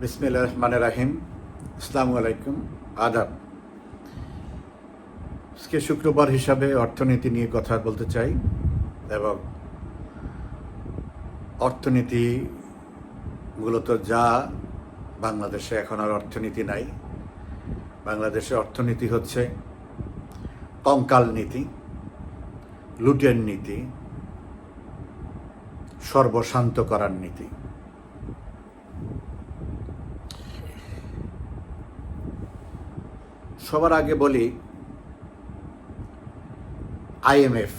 বিসমিল্লা রহমান রাহিম। আসসালামু আলাইকুম। আদাব। আজকে শুক্রবার হিসাবে অর্থনীতি নিয়ে কথা বলতে চাই এবং অর্থনীতি মূলত যা বাংলাদেশে এখন আর অর্থনীতি নাই। বাংলাদেশে অর্থনীতি হচ্ছে কঙ্কাল নীতি, লুটের নীতি, সর্বশান্ত করার নীতি। সবার আগে বলি আইএমএফ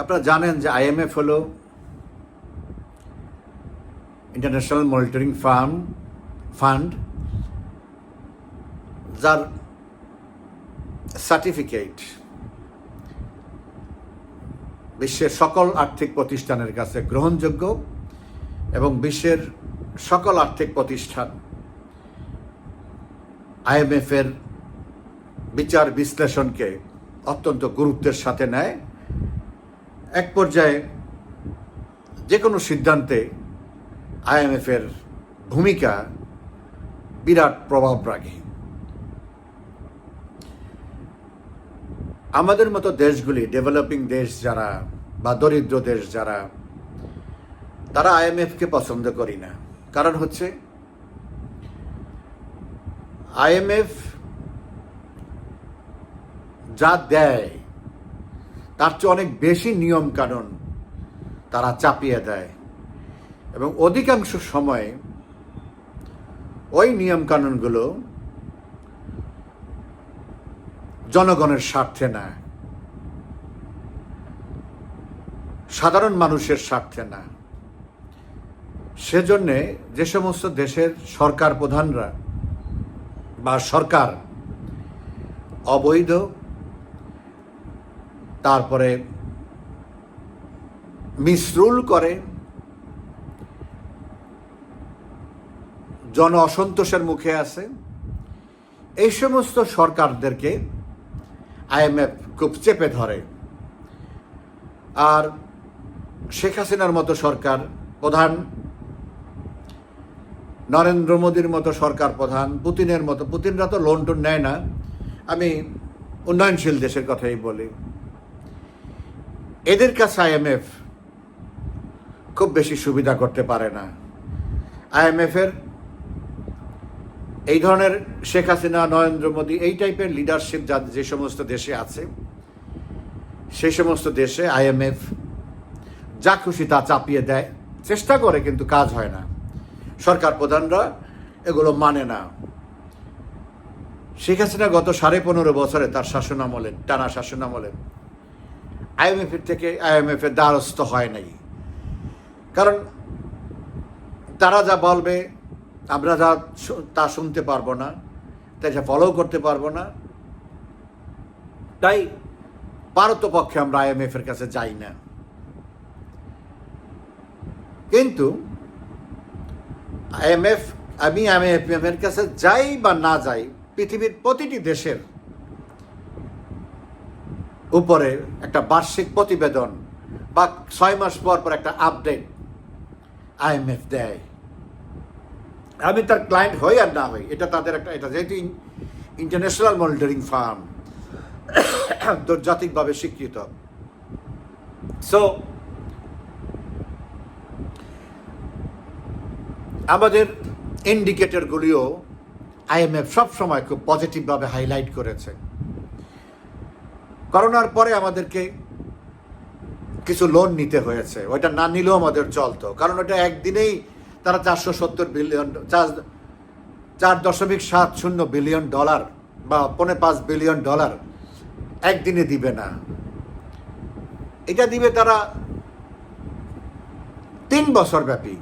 আপনারা জানেন যে আইএমএফ হলো ইন্টারন্যাশনাল মনিটরিং ফার্ম ফান্ড যার সার্টিফিকেট বিশ্বের সকল আর্থিক প্রতিষ্ঠানের কাছে গ্রহণযোগ্য এবং বিশ্বের সকল আর্থিক প্রতিষ্ঠান আইএমএফের বিচার বিশ্লেষণকে অত্যন্ত গুরুত্বের সাথে নেয়। এক পর্যায়ে যে কোনো সিদ্ধান্তে আইএমএফের ভূমিকা বিরাট প্রভাব রাখে। আমাদের মতো দেশগুলি, ডেভেলপিং দেশ যারা বা দরিদ্র দেশ যারা, তারা আইএমএফকে পছন্দ করি না। কারণ হচ্ছে আইএমএফ যা দেয়, তার চেয়ে অনেক বেশি নিয়ম কানুন তারা চাপিয়ে দেয়। এবং অধিকাংশ সময় ওই নিয়ম কানুনগুলো জনগণের স্বার্থে না সাধারণ মানুষের স্বার্থে না সেজন্যে যে সমস্ত দেশের সরকার প্রধানরা বা সরকার অবৈধ, তারপরে মিসরুল করে জন অসন্তোষের মুখে আছে। এই সমস্ত সরকারদেরকে আইএমএফ খুব চেপে ধরে। আর শেখ হাসিনার মতো সরকার প্রধান নরেন্দ্র মোদীর মতো সরকার প্রধান, পুতিনের মতো, পুতিনরা তো লোন টোন নেয় না। আমি উন্নয়নশীল দেশের কথাই বলি। এদের কাছে আইএমএফ খুব বেশি সুবিধা করতে পারে না। আইএমএফের এই ধরনের শেখ হাসিনা, নরেন্দ্র মোদী, এই টাইপের লিডারশিপ যা যে সমস্ত দেশে আছে, সেই সমস্ত দেশে আইএমএফ যা খুশি তা চাপিয়ে দেয়। চেষ্টা করে কিন্তু কাজ হয় না। সরকার প্রধানরা এগুলো মানে না। শেখ হাসিনা গত সাড়ে পনেরো বছরে তার শাসন আমলে টানা শাসন আমলে আইএমএফ এর থেকে আইএমএফ এর দ্বারস্থ হয় নাই। কারণ তারা যা বলবে, আমরা যা তা শুনতে পারব না, তাই যা ফলো করতে পারব না। তাই পারতপক্ষে আমরা আইএমএফ এর কাছে যাই না। কিন্তু আইএমএফ, আমি আইএমএফ এর কাছে যাই বা না যাই, পৃথিবীর প্রতিটি দেশের উপরে একটা বার্ষিক প্রতিবেদন বা ছয় মাস পর পর একটা আপডেট আইএমএফ দেয়। আমি তার ক্লায়েন্ট হই আর না হই, এটা তাদের একটা, এটা যেহেতু ইন্টারন্যাশনাল মনিটরিং ফার্ম আন্তর্জাতিকভাবে স্বীকৃত। সো আমাদের ইন্ডিকেটরগুলিও আইএমএফ সবসময় খুব পজিটিভভাবে হাইলাইট করেছে। করোনার পরে আমাদেরকে কিছু লোন নিতে হয়েছে। ওইটা না নিলেও আমাদের চলতো। কারণ ওটা একদিনেই তারা চারশো সত্তর বিলিয়ন চার চার দশমিক সাত শূন্য বিলিয়ন ডলার বা পৌনে পাঁচ বিলিয়ন ডলার একদিনে দিবে না। এটা দিবে তারা তিন বছর ব্যাপী।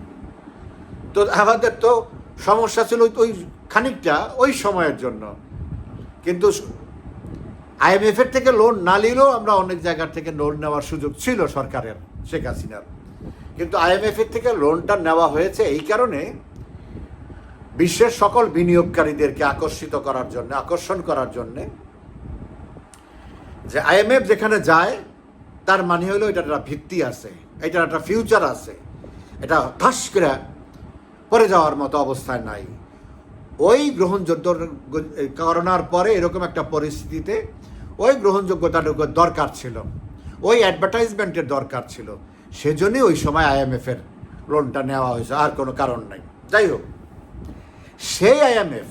তো আমাদের তো সমস্যা ছিল ওই- খানিকটা ওই সময়ের জন্য। কিন্তু আইএমএফ এর থেকে লোন না নিলেও আমরা অনেক জায়গার থেকে লোন নেওয়ার সুযোগ ছিল সরকারের, শেখ হাসিনার। কিন্তু আইএমএফ এর থেকে লোনটা নেওয়া হয়েছে এই কারণে বিশ্বের সকল বিনিয়োগকারীদেরকে আকর্ষিত করার জন্য, আকর্ষণ করার জন্য যে আইএমএফ যেখানে যায়, তার মানে হলো এটার একটা ভিত্তি আছে, এটার একটা ফিউচার আছে, এটা ঠাস করে পড়ে যাওয়ার মতো অবস্থায় নাই। ওই গ্রহণযোগ্য করোনার পরে এরকম একটা পরিস্থিতিতে ওই গ্রহণযোগ্যতাটুকু দরকার ছিল। ওই অ্যাডভার্টাইজমেন্টের দরকার ছিল। সেজন্যই ওই সময় আইএমএফের লোনটা নেওয়া হয়েছে, আর কোনো কারণ নাই। যাই হোক, সেই আইএমএফ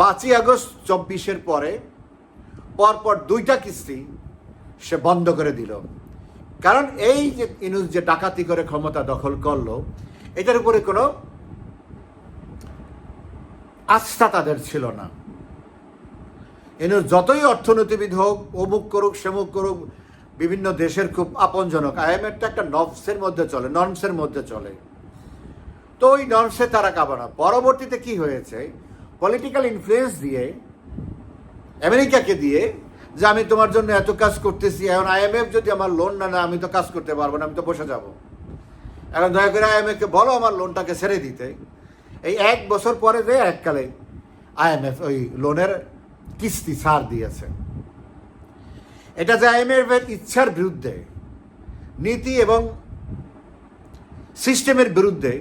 পাঁচই আগস্ট চব্বিশের পরে পরপর দুইটা কিস্তি সে বন্ধ করে দিল। কারণ এই যে ইনুস যে ডাকাতি করে ক্ষমতা দখল করল, এটার উপরে কোনো আস্থা তাদের ছিল না। এনু যতই অর্থনীতিবিদ হোক, অমুক করুক, সেমুক করুক, বিভিন্ন দেশের খুব আপনজনক আইএমএফটা একটা নর্মসের মধ্যে চলে নর্মসের মধ্যে চলে। তো ওই ননসে তারা কাবানা পরবর্তীতে কি হয়েছে? পলিটিক্যাল ইনফ্লুয়েন্স দিয়ে, আমেরিকাকে দিয়ে যে আমি তোমার জন্য এত কাজ করতেছি, এখন আইএমএফ যদি আমার লোন না আমি তো কাজ করতে পারব না, আমি তো বসে যাব। এখন দয়া করে আইএমএফকে বলো আমার লোনটাকে ছেড়ে দিতে। এই এক বছর পরে যে এককালে আইএমএফ ওই লোনের কিস্তি ছাড় দিয়েছে। এটা যে আইএমএফ এর ইচ্ছার বিরুদ্ধে, নীতি এবং সিস্টেমের বিরুদ্ধে,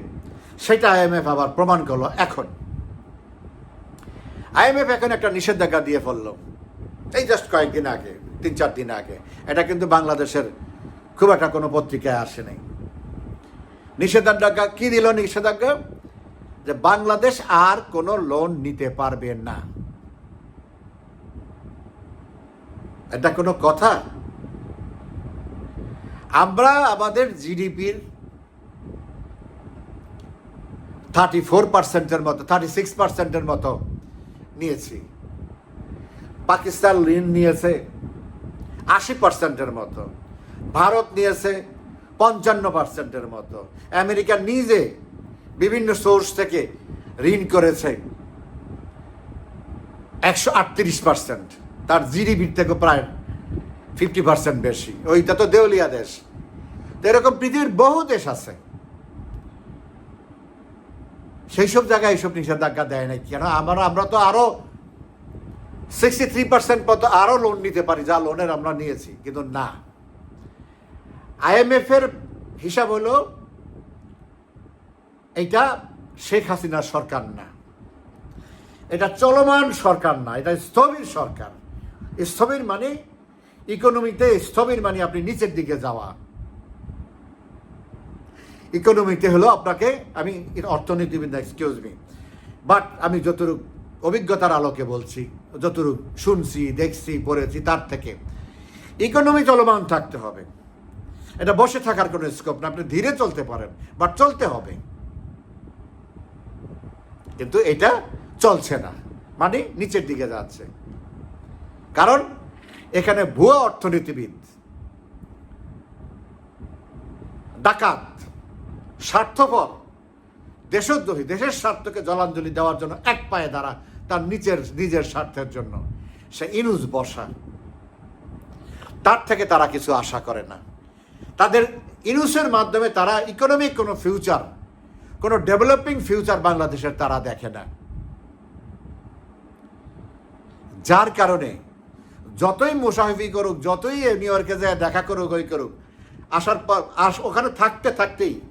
সেটা আইএমএফ আবার প্রমাণ করল এখন। আইএমএফ এখন একটা নিষেধাজ্ঞা দিয়ে ফেলল। এই জাস্ট কয়েকদিন আগে, তিন চার দিন আগে। এটা কিন্তু বাংলাদেশের খুব একটা কোনো পত্রিকায় আসে নাই। নিষেধাজ্ঞা কি দিল নিষেধাজ্ঞা? যে বাংলাদেশ আর কোনো লোন নিতে পারবে না। এটা কোনো কথা? আমরা আমাদের জিডিপির থার্টি ফোর পার্সেন্টের মতো থার্টি সিক্স পার্সেন্টের মতো নিয়েছি। পাকিস্তান ঋণ নিয়েছে আশি পার্সেন্টের মতো, ভারত নিয়েছে পঞ্চান্ন পার্সেন্টের মতো, আমেরিকা নিজে বিভিন্ন সোর্স থেকে ঋণ করেছে একশো আটত্রিশ পার্সেন্ট, তার জিডিপির থেকে প্রায় ফিফটি পার্সেন্ট বেশি। ওইটা তো দেউলিয়া দেশ। তো এরকম পৃথিবীর বহু দেশ আছে। সেই সব জায়গায় এইসব নিষেধাজ্ঞা দেয় নাই কেন? আমরা আমরা তো আরও সিক্সটি থ্রি পার্সেন্ট মতো আরও লোন নিতে পারি, যা লোনের আমরা নিয়েছি, কিন্তু না। আইএমএফ এর হিসাব হলো এটা শেখ হাসিনার সরকার না। এটা চলমান সরকার না, এটা স্থবির সরকার। স্থবির মানে ইকোনমিতে স্থবির মানে আপনি নিচের দিকে যাওয়া। ইকোনমিতে হলো আপনাকে, আমি অর্থনীতিবিদ এক্সকিউজ মি বাট আমি যতটুকু অভিজ্ঞতার আলোকে বলছি, যতটুকু শুনছি, দেখছি, পড়েছি, তার থেকে। ইকোনমি চলমান থাকতে হবে। এটা বসে থাকার কোনো স্কোপ না, আপনি ধীরে চলতে পারেন বাট চলতে হবে। কিন্তু এটা চলছে না মানে নিচের দিকে যাচ্ছে। কারণ এখানে ভুয়া অর্থনীতিবিদ, ডাকাত, স্বার্থপর, দেশদ্রোহী, দেশের স্বার্থকে জলাঞ্জলি দেওয়ার জন্য এক পায়ে দ্বারা তার নিচের নিজের স্বার্থের জন্য। সে ইনুস বসা। তার থেকে তারা কিছু আশা করে না। তাদের ইনুসের মাধ্যমে তারা ইকোনমিক কোনো ফিউচার কোনো ডেভেলপিং ফিউচার বাংলাদেশের তারা দেখে না। যার কারণে যতই মুসাফি করুক, যতই নিউ ইয়র্কে যায়, দেখা করুক, ওই করুক, আসার পর, আস, ওখানে থাকতে থাকতেই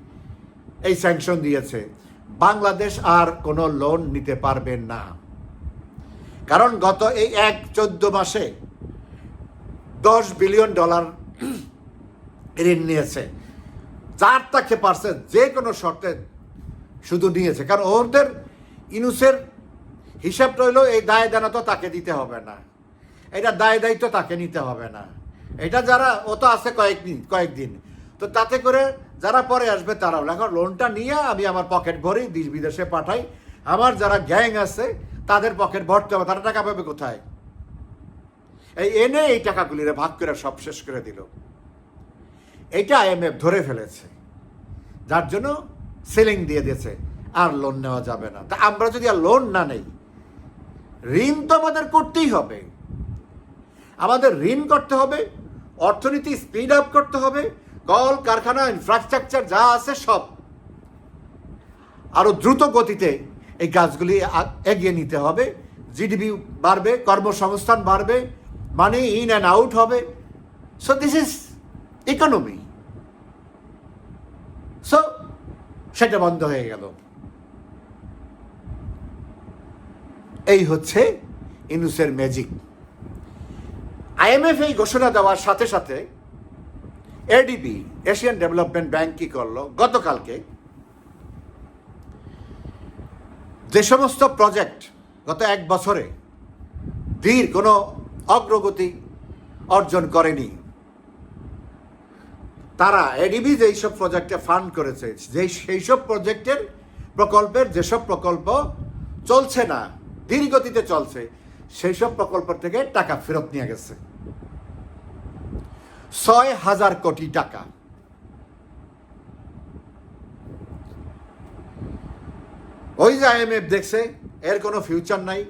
এই স্যাংশন দিয়েছে। বাংলাদেশ আর কোনো লোন নিতে পারবে না। কারণ গত এই এক চোদ্দ মাসে দশ বিলিয়ন ডলার ঋণ নিয়েছে। চার তাকে পারছে যে কোনো শর্তে শুধু নিয়েছে। কারণ ওদের ইনুসের হিসাব রইল, এই দায় দানা তো তাকে দিতে হবে না। এটা দায় দায়িত্ব তাকে নিতে হবে না। এটা যারা, ও তো আছে কয়েকদিন কয়েকদিন। তো তাতে করে যারা পরে আসবে তারাও। এখন লোনটা নিয়ে আমি আমার পকেট ভরি, দেশ বিদেশে পাঠাই। আমার যারা গ্যাং আছে তাদের পকেট ভরতে হবে, তারা টাকা পাবে কোথায়? এই এনে এই টাকাগুলিরে ভাগ করে সব শেষ করে দিল। এইটা আইএমএফ ধরে ফেলেছে, যার জন্য সেলিং দিয়ে দিয়েছে, আর লোন নেওয়া যাবে না। তা আমরা যদি আর লোন না নেই, ঋণ তো আমাদের করতেই হবে। আমাদের ঋণ করতে হবে, অর্থনীতি স্পিড আপ করতে হবে, কল, কারখানা ইনফ্রাস্ট্রাকচার যা আছে সব। আরও দ্রুত গতিতে এই কাজগুলি এগিয়ে নিতে হবে। জিডিপি বাড়বে, কর্মসংস্থান বাড়বে মানি ইন অ্যান্ড আউট হবে। So this is economy so সেটা বন্ধ হয়ে গেল। এই হচ্ছে ইনুসের ম্যাজিক আইএমএফ এই ঘোষণা দেওয়ার সাথে সাথে এডিবি এশিয়ান ডেভেলপমেন্ট ব্যাংক কি করল? গতকালকে যে সমস্ত প্রজেক্ট গত এক বছরে ধীর কোনো অগ্রগতি অর্জন করেনি, তারা এডিবি যেই সব প্রজেক্টে ফান্ড করেছে, যেই সেই সব প্রজেক্টের প্রকল্পের যেসব প্রকল্প চলছে না, ধীর গতিতে চলছে, সেই সব প্রকল্প থেকে টাকা ফেরত নিয়ে গেছে। ছয় হাজার কোটি টাকা। ওই যে আইএমএফ দেখছে, এর কোনো ফিউচার নাই।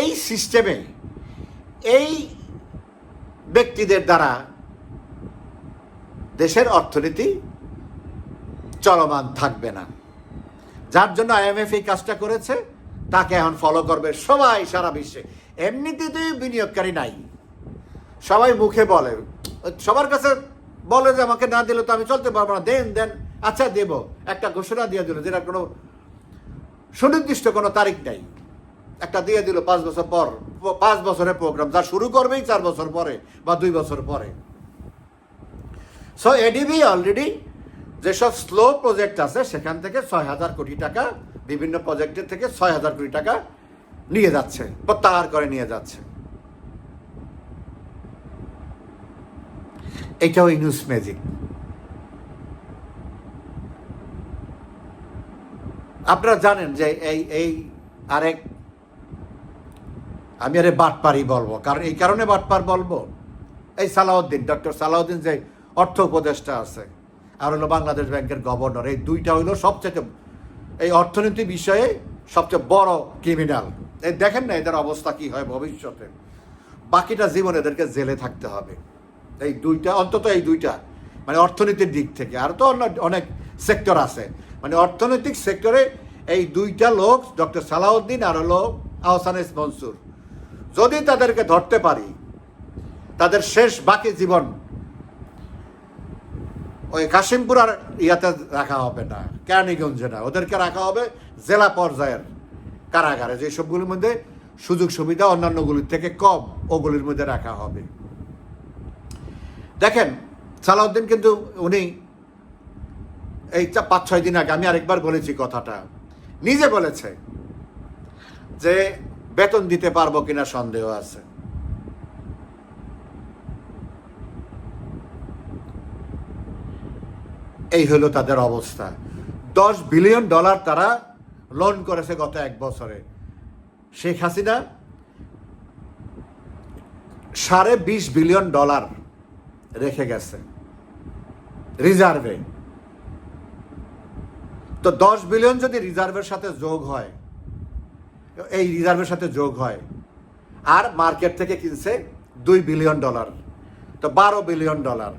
এই সিস্টেমে এই ব্যক্তিদের দ্বারা দেশের অর্থনীতি চলমান থাকবে না। যার জন্য আইএমএফ এই কাজটা করেছে, তাকে এখন ফলো করবে সবাই সারা বিশ্বে। এমনিতেই বিনিয়োগকারী নাই। সবাই মুখে বলে, সবার কাছে বলে যে আমাকে না দিলে তো আমি চলতে পারব না। দেন দেন আচ্ছা দেব। একটা ঘোষণা দিয়ে দিল যেটা কোনো সুনির্দিষ্ট কোনো তারিখ নেই। একটা দিয়ে দিল পাঁচ বছর পর। পাঁচ বছরের প্রোগ্রাম যা শুরু করবেই চার বছর পরে বা দুই বছর পরে। সো এডিবি অলরেডি যেসব স্লো প্রজেক্ট আছে, সেখান থেকে ছয় হাজার কোটি টাকা, বিভিন্ন প্রজেক্টের থেকে ছয় হাজার কোটি টাকা নিয়ে যাচ্ছে প্রত্যাহার করে নিয়ে যাচ্ছে। এটাও ইনুস ম্যাজিক আপনারা জানেন যে এই এই আরেক, আমি আরে বাটপারই বলব। কারণ এই কারণে বাটপার বলব। এই সালাউদ্দিন, ডক্টর সালাউদ্দিন যে অর্থ উপদেষ্টা আছে, আর হলো বাংলাদেশ ব্যাংকের গভর্নর, এই দুইটা হইল সবচেয়ে, এই অর্থনীতি বিষয়ে সবচেয়ে বড় ক্রিমিনাল এই দেখেন না এদের অবস্থা কি হয় ভবিষ্যতে। বাকিটা জীবন এদেরকে জেলে থাকতে হবে। এই দুইটা, অন্তত এই দুইটা মানে অর্থনীতির দিক থেকে। আর তো অন্য অনেক সেক্টর আছে। মানে অর্থনৈতিক সেক্টরে এই দুইটা লোক, ডক্টর সালাউদ্দিন আর হলো আহসানেস মনসুর যদি তাদেরকে ধরতে পারি, তাদের শেষ বাকি জীবন ওই কাশিমপুর আর ইয়াতে রাখা হবে না, কেরানীগঞ্জে না। ওদেরকে রাখা হবে জেলা পর্যায়ের কারাগারে, যে সবগুলির মধ্যে সুযোগ সুবিধা অন্যান্যগুলির থেকে কম ওগুলির মধ্যে রাখা হবে। দেখেন, সালাউদ্দিন কিন্তু উনি এই পাঁচ, ছয় দিন আগে আমি আরেকবার বলেছি কথাটা। নিজে বলেছে যে বেতন দিতে পারব কিনা সন্দেহ আছে। এই হলো তাদের অবস্থা। দশ বিলিয়ন ডলার তারা লোন করেছে গত এক বছরে। শেখ হাসিনা সাড়ে বিশ বিলিয়ন ডলার রেখে গেছে। রিজার্ভে। তো দশ বিলিয়ন যদি রিজার্ভের সাথে যোগ হয়, এই রিজার্ভের সাথে যোগ হয়, আর মার্কেট থেকে কিনছে দুই বিলিয়ন ডলার তো বারো বিলিয়ন ডলার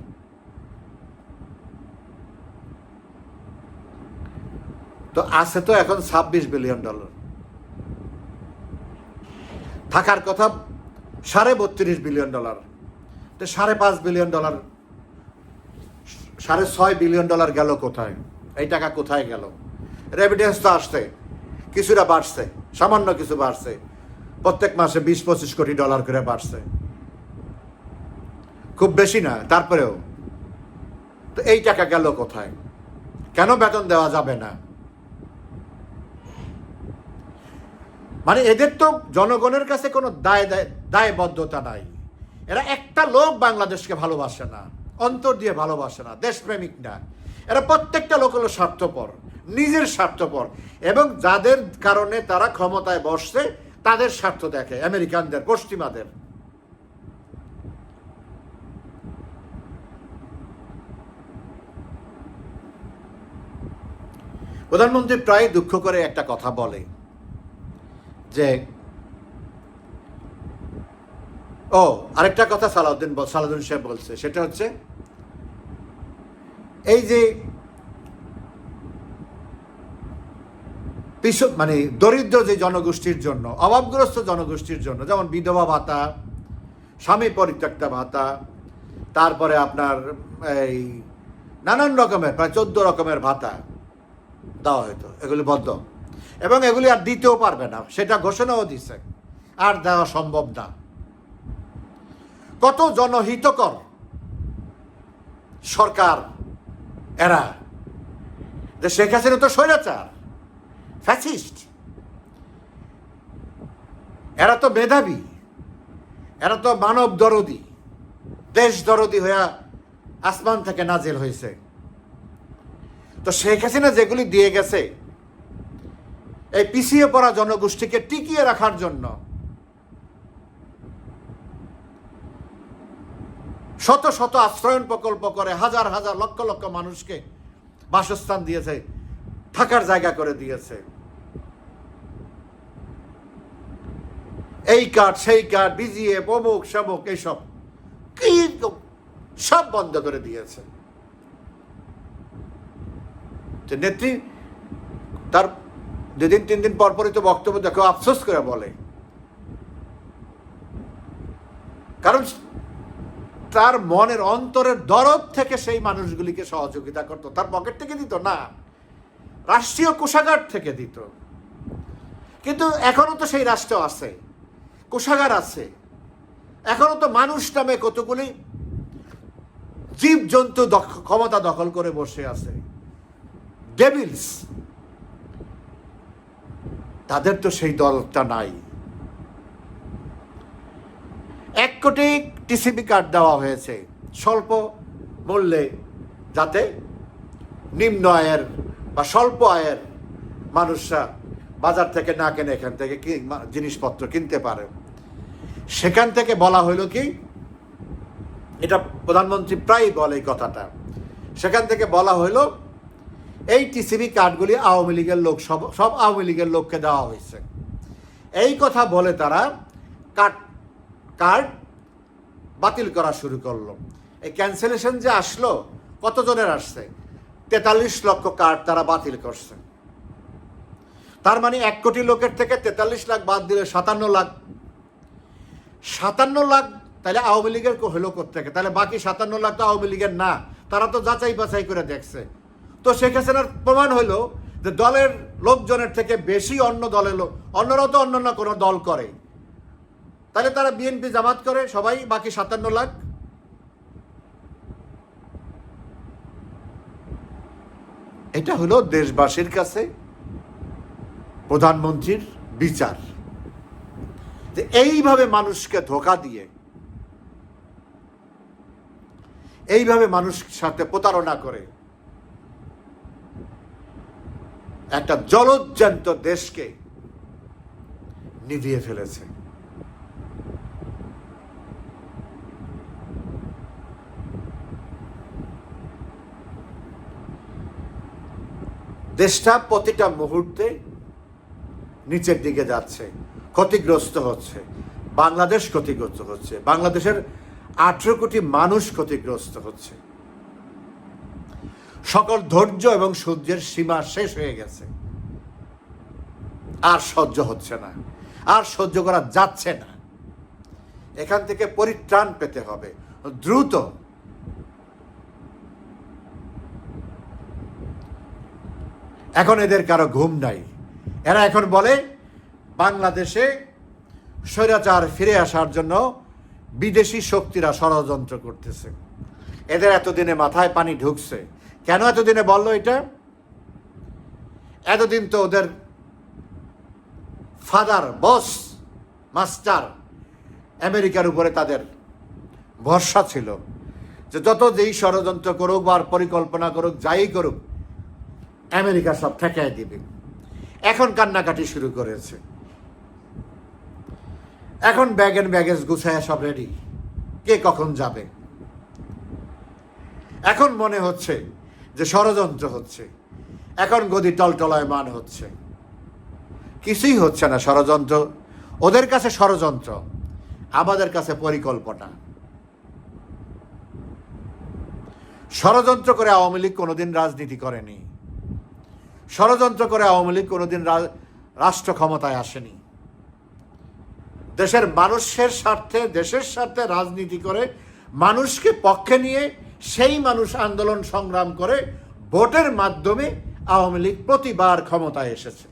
তো আছে তো এখন ছাব্বিশ বিলিয়ন ডলার থাকার কথা সাড়ে বত্রিশ বিলিয়ন ডলার তো সাড়ে পাঁচ বিলিয়ন ডলার সাড়ে ছয় বিলিয়ন ডলার গেল কোথায়? এই টাকা কোথায় গেল? রেভিডেন্স তো আসছে। কিছুটা বাড়ছে, সামান্য কিছু বাড়ছে। প্রত্যেক মাসে বিশ পঁচিশ কোটি ডলার করে বাড়ছে। খুব বেশি না, তারপরেও। তো এই টাকা গেল কোথায়? কেন বেতন দেওয়া যাবে না? মানে এদের তো জনগণের কাছে কোনো দায়- দায়বদ্ধতা নাই। এরা একটা লোক বাংলাদেশকে ভালোবাসে না, অন্তর দিয়ে ভালোবাসে না, দেশপ্রেমিক না। এরা প্রত্যেকটা লোক হলো স্বার্থপর, নিজের স্বার্থপর। এবং যাদের কারণে তারা ক্ষমতায় বসছে, তাদের স্বার্থ দেখে, আমেরিকানদের, পশ্চিমাদের। প্রধানমন্ত্রী প্রায় দুঃখ করে একটা কথা বলে, যে, ও, আরেকটা কথা সালাউদ্দিন সালাউদ্দিন সাহেব বলছে, সেটা হচ্ছে এই যে মানে দরিদ্র যে জনগোষ্ঠীর জন্য, অভাবগ্রস্ত জনগোষ্ঠীর জন্য, যেমন বিধবা ভাতা, স্বামী পরিত্যক্তা ভাতা, তারপরে আপনার এই নানান রকমের, প্রায় চোদ্দ রকমের ভাতা দেওয়া হতো, এগুলি বদ্ধ। এবং এগুলি আর দিতেও পারবে না, সেটা ঘোষণাও দিচ্ছে আর দেওয়া সম্ভব না। কত জনহিতকর সরকার এরা, যে শেখ হাসিনা তো স্বৈরাচার, ফ্যাসিস্ট। এরা তো মেধাবী, এরা তো মানব দরদি, দেশ দরদি হইয়া আসমান থেকে নাজিল হয়েছে তো শেখ হাসিনা যেগুলি দিয়ে গেছে, এই পিছিয়ে পড়া জনগোষ্ঠীকে টিকিয়ে রাখার জন্য শত শত আশ্রয়ন প্রকল্প করে হাজার হাজার লক্ষ লক্ষ মানুষকে বাসস্থান দিয়েছে, থাকার জায়গা করে দিয়েছে। এই কার্ড, সেই কার্ড, বিজিএ অমুক শামুক এইসব কি সব বন্ধ করে দিয়েছে। নেত্রী, তার দুদিন তিন দিন পর পরই তো বক্তব্য দেখো, আফসোস করে বলে। কারণ তার মনের অন্তরের দরদ থেকে সেই মানুষগুলিকে সহযোগিতা করতো। তার পকেট থেকে দিত? না। রাষ্ট্রীয় কোষাগার থেকে দিত। কিন্তু এখনও তো সেই রাষ্ট্র আছে। কোষাগার আছে। এখনও তো মানুষ নামে কতগুলি জীবজন্তু ক্ষমতা দখল করে বসে আছে। ডেভিলস। তাদের তো সেই দলটা নাই। এক কোটি টিসিবি কার্ড দেওয়া হয়েছে। স্বল্প মূল্যে যাতে নিম্ন আয়ের বা স্বল্প আয়ের মানুষরা বাজার থেকে না কেনে এখান থেকে কি- জিনিসপত্র কিনতে পারে। সেখান থেকে বলা হইল কি, এটা প্রধানমন্ত্রী প্রায় বলে এই কথাটা। সেখান থেকে বলা হইল, এই টিসিবি কার্ডগুলি আওয়ামী লীগের লোক সব সব আওয়ামী লীগের লোককে দেওয়া হয়েছে। এই কথা বলে তারা কার্ড কার্ড বাতিল করা শুরু করল। এই ক্যান্সেলেশন যে আসলো, কতজনের আসছে? তেতাল্লিশ লক্ষ কার্ড তারা বাতিল করছে। তার মানে এক কোটি লোকের থেকে তেতাল্লিশ লাখ বাদ দিলে সাতান্ন লাখ। সাতান্ন লাখ, তাহলে আওয়ামী লীগের হলো থেকে তাহলে বাকি সাতান্ন লাখ তো আওয়ামী লীগের না। তারা তো যাচাই বাছাই করে দেখছে। তো শেখ হাসিনার প্রমাণ হইল যে দলের লোকজনের থেকে বেশি অন্য দলের লোক অন্যরাও তো অন্য কোনো দল করে। তাহলে তারা বিএনপি জামাত করে, সবাই বাকি সাতান্ন লাখ। এটা হলো দেশবাসীর কাছে প্রধানমন্ত্রীর বিচার। যে এইভাবে মানুষকে ধোকা দিয়ে, এইভাবে মানুষ সাথে প্রতারণা করে, একটা জলজ্জান্ত দেশকে নিভিয়ে ফেলেছে। দেশটা প্রতিটা মুহূর্তে নিচের দিকে যাচ্ছে, ক্ষতিগ্রস্ত হচ্ছে, বাংলাদেশ ক্ষতিগ্রস্ত হচ্ছে, বাংলাদেশের আঠেরো কোটি মানুষ ক্ষতিগ্রস্ত হচ্ছে। সকল ধৈর্য এবং সহ্যের সীমা শেষ হয়ে গেছে। আর সহ্য হচ্ছে না, আর সহ্য করা যাচ্ছে না। এখান থেকে পরিত্রাণ পেতে হবে, দ্রুত এখন এদের কারও ঘুম নাই। এরা এখন বলে, বাংলাদেশে স্বৈরাচার ফিরে আসার জন্য বিদেশি শক্তিরা ষড়যন্ত্র করতেছে। এদের এতদিনে মাথায় পানি ঢুকছে। কেন এতদিনে বলল এটা? এতদিন তো ওদের ফাদার, বস, মাস্টার আমেরিকার উপরে তাদের ভরসা ছিল যে যত যেই ষড়যন্ত্র করুক বা পরিকল্পনা করুক, যাই করুক আমেরিকা সব ঠেকায় দিবে। এখন কান্নাকাটি শুরু করেছে। এখন ব্যাগ এন্ড ব্যাগেজ গুছায় সব রেডি কে কখন যাবে? এখন মনে হচ্ছে যে ষড়যন্ত্র হচ্ছে। এখন গদি টলটলায়মান হচ্ছে। কিছুই হচ্ছে না ষড়যন্ত্র। ওদের কাছে ষড়যন্ত্র, আমাদের কাছে পরিকল্পনা। ষড়যন্ত্র করে আওয়ামী লীগ কোনোদিন রাজনীতি করেনি। ষড়যন্ত্র করে আওয়ামী লীগ কোনোদিন রাষ্ট্র ক্ষমতায় আসেনি। দেশের মানুষের স্বার্থে, দেশের স্বার্থে রাজনীতি করে, মানুষকে পক্ষে নিয়ে সেই মানুষ আন্দোলন সংগ্রাম করে, ভোটের মাধ্যমে আওয়ামী লীগ প্রতিবার ক্ষমতায় এসেছে।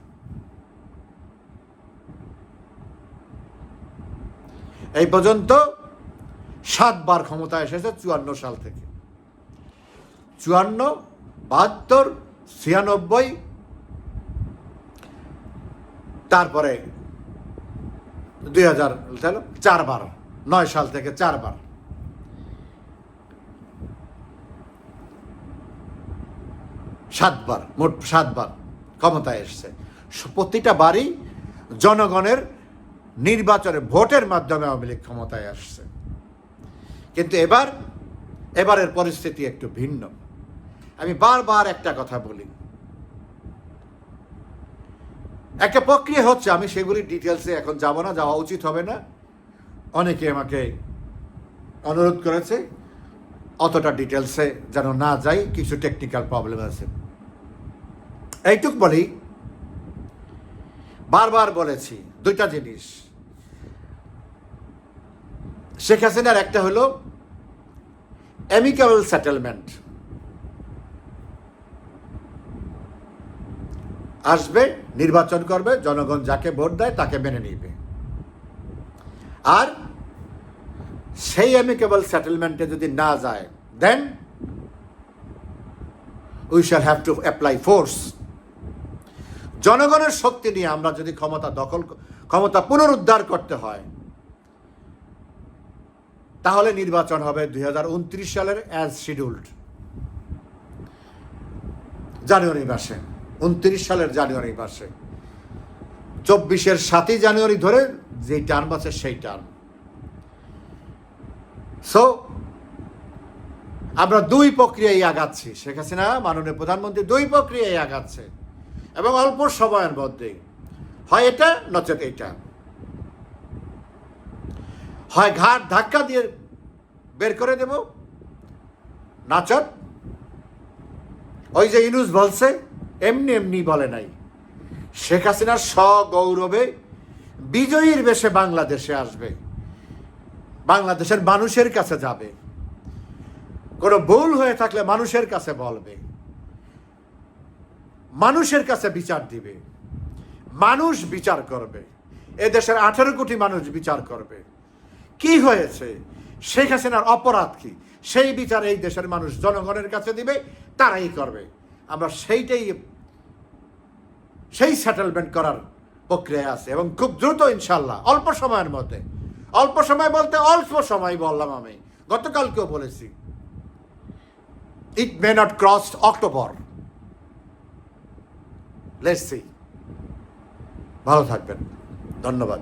এই পর্যন্ত সাতবার ক্ষমতায় এসেছে চুয়ান্ন সাল থেকে। চুয়ান্ন, বাহাত্তর, ছিয়ানব্বই তারপরে দুই হাজার চারবার, নয় সাল থেকে চারবার। সাতবার, মোট সাতবার ক্ষমতায় এসছে। প্রতিটা বারই জনগণের নির্বাচনে ভোটের মাধ্যমে আওয়ামী লীগ ক্ষমতায় আসছে। কিন্তু এবার, এবারের পরিস্থিতি একটু ভিন্ন। আমি বারবার একটা কথা বলি একটা প্রক্রিয়া হচ্ছে, আমি সেগুলির ডিটেলসে এখন যাব না, যাওয়া উচিত হবে না। অনেকে আমাকে অনুরোধ করেছে, অতটা ডিটেলসে যেন না যাই, কিছু টেকনিক্যাল প্রবলেম আছে। এইটুক বলি, বারবার বলেছি দুইটা জিনিস। শেখ হাসিনার একটা হলো অ্যামিকেবল সেটেলমেন্ট আসবে, নির্বাচন করবে, জনগণ যাকে ভোট দেয় তাকে মেনে নিবে। আর সেই অ্যামিকেবল সেটেলমেন্টে যদি না যায় then we shall have to apply force জনগণের শক্তি নিয়ে আমরা যদি ক্ষমতা দখল, ক্ষমতা পুনরুদ্ধার করতে হয়, তাহলে নির্বাচন হবে দুই হাজার উনত্রিশ সালের অ্যাজ শিডিউল্ড জানুয়ারি মাসে। উনত্রিশ সালের জানুয়ারি মাসে। চব্বিশের সাতই জানুয়ারি ধরে যেই টার্ম আছে সেই টার্ম। সো আমরা দুই প্রক্রিয়ায় আগাচ্ছি। শেখ হাসিনা মাননীয় প্রধানমন্ত্রী দুই প্রক্রিয়ায় আগাচ্ছে। এবং অল্প সময়ের মধ্যে হয় এটা, নচেত এইটা হয় ঘাট ধাক্কা দিয়ে বের করে দেব। নাচত। ওই যে ইনুস বলছে এমনি এমনি বলে নাই। শেখ হাসিনা সগৌরবে বিজয়ীর বেশে বাংলাদেশে আসবে। বাংলাদেশের মানুষের কাছে যাবে। কোনো ভুল হয়ে থাকলে মানুষের কাছে বলবে। মানুষের কাছে বিচার দিবে। মানুষ বিচার করবে। এ দেশের আঠেরো কোটি মানুষ বিচার করবে। কি হয়েছে? শেখ হাসিনার অপরাধ কি? সেই বিচার এই দেশের মানুষ জনগণের কাছে দিবে, তারাই করবে। আমরা সেইটাই, সেই সেটেলমেন্ট করার প্রক্রিয়া আছে এবং খুব দ্রুত ইনশাল্লাহ অল্প সময়ের মধ্যে। অল্প সময় বলতে অল্প সময় বললাম আমি। গতকালকেও বলেছি। It may not cross October let's see ভালো থাকবেন। ধন্যবাদ।